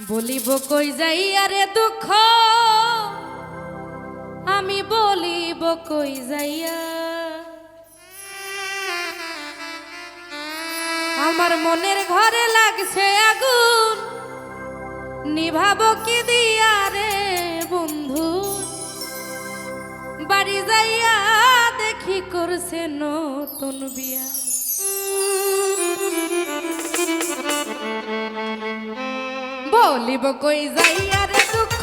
বলিব, কই যাই আরে দুঃখ? আমি বলিব, কই যাইয়া? আমার মনের ঘরে লাগছে আগুন। নিভাব কি দিয়া রে বন্ধু? বাড়ি যাইয়া দেখি করছে নতুন বিয়া। বলিব কই যাই রে দুঃখ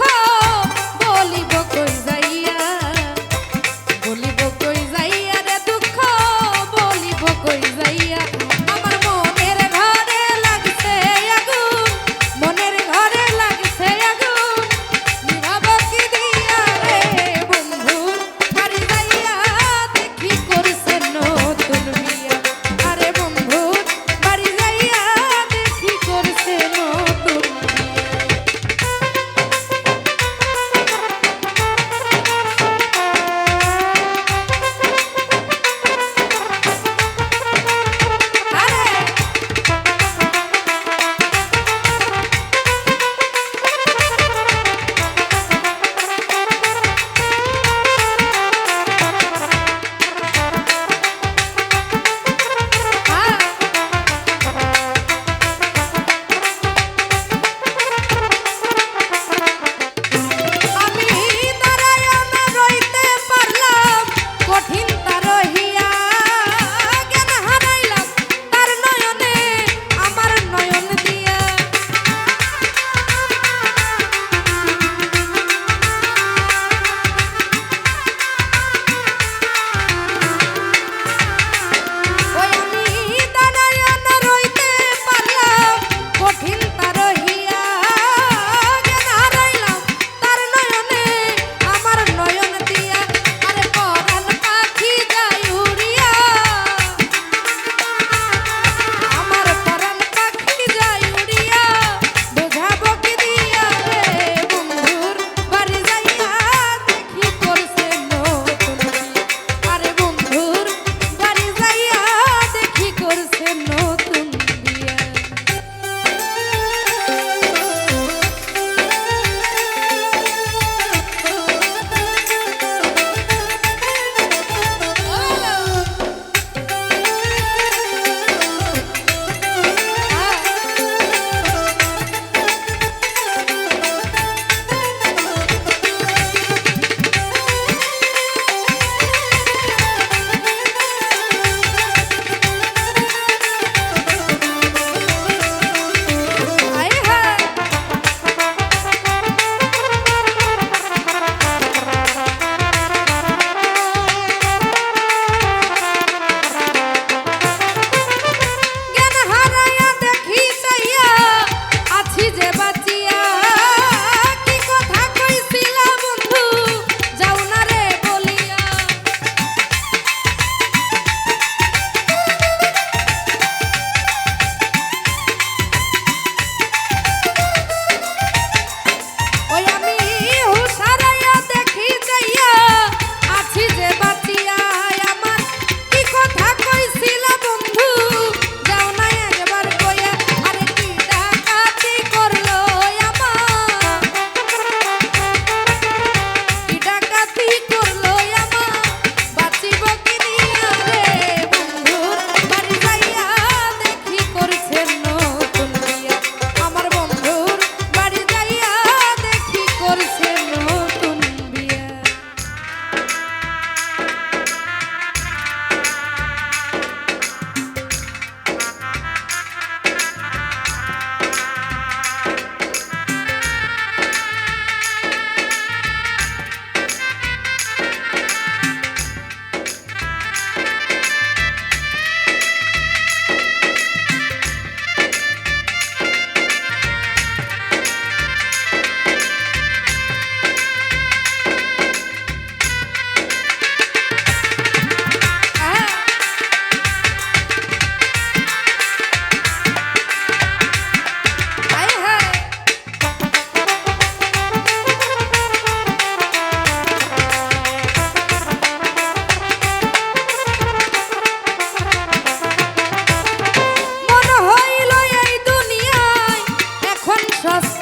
Tschüss.